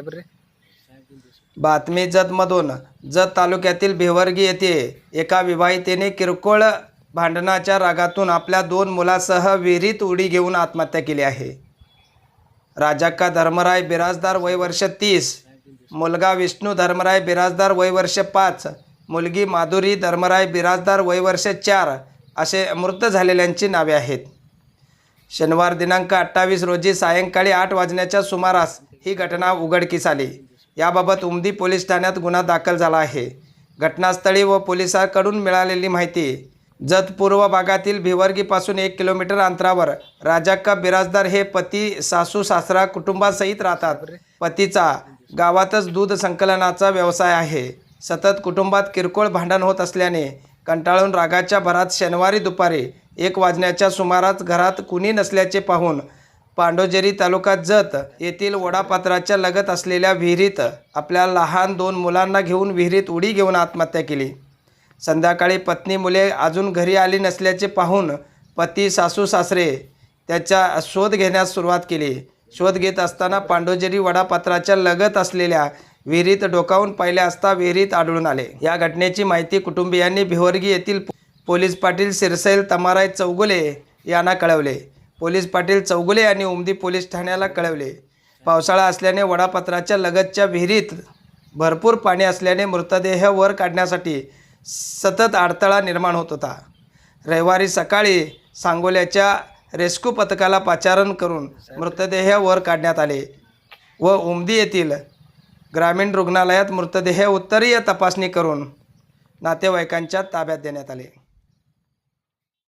साहेब रे. बातमी जतमधून जत तालुक्यातील भिवर्गी येथे एका विवाहितेने किरकोळ भांडणाच्या रागातून आपल्या दोन मुलासह विहिरीत उडी घेऊन आत्महत्या केली आहे. राजाक्का धर्मराय बिराजदार वय वर्ष तीस मुलगा विष्णू धर्मराय बिराजदार वय वर्ष पाच मुलगी माधुरी धर्मराय बिराजदार वय वर्ष चार असे मृत झालेल्यांची नावे आहेत. शनिवार दिनांक अठ्ठावीस रोजी सायंकाळी आठ वाजण्याच्या सुमारास ही घटना उघडकीस आली. याबाबत उमदी पोलीस ठाण्यात गुन्हा दाखल झाला आहे. घटनास्थळी व पोलिसांकडून मिळालेली माहिती जत पूर्व भागातील भिवर्गीपासून एक किलोमीटर अंतरावर राजाक्का बिराजदार हे पती सासू सासरा कुटुंबासहित राहतात. पतीचा गावातच दूध संकलनाचा व्यवसाय आहे. सतत कुटुंबात किरकोळ भांडण होत असल्याने कंटाळून रागाच्या भरात शनिवारी दुपारी एक वाजण्याच्या सुमारास घरात कुणी नसल्याचे पाहून पांडोजेरी तालुका जत येथील वडापात्राच्या लगत असलेल्या विहिरीत आपल्या लहान दोन मुलांना घेऊन विहिरीत उडी घेऊन आत्महत्या केली. संध्याकाळी पत्नी मुले अजून घरी आली नसल्याचे पाहून पती सासू सासरे त्याचा शोध घेण्यास सुरुवात केली. शोध घेत असताना पांडोजेरी वडापात्राच्या लगत असलेल्या विहिरीत डोकावून पाहिले असता विहिरीत आढळून आले. या घटनेची माहिती कुटुंबियांनी भिवर्गी येथील पोलीस पाटील सिरसैल तमाराय चौगुले यांना कळवले. पोलीस पाटील चौगुले यांनी उमदी पोलीस ठाण्याला कळवले. पावसाळा असल्याने वडापत्राच्या लगतच्या विहिरीत भरपूर पाणी असल्याने मृतदेह वर काढण्यासाठी सतत अडथळा निर्माण होत होता. रविवारी सकाळी सांगोल्याच्या रेस्क्यू पथकाला पाचारण करून मृतदेह वर काढण्यात आले व उमदी येथील ग्रामीण रुग्णालयात मृतदेह उत्तरीय तपासणी करून नातेवाईकांच्या ताब्यात देण्यात आले.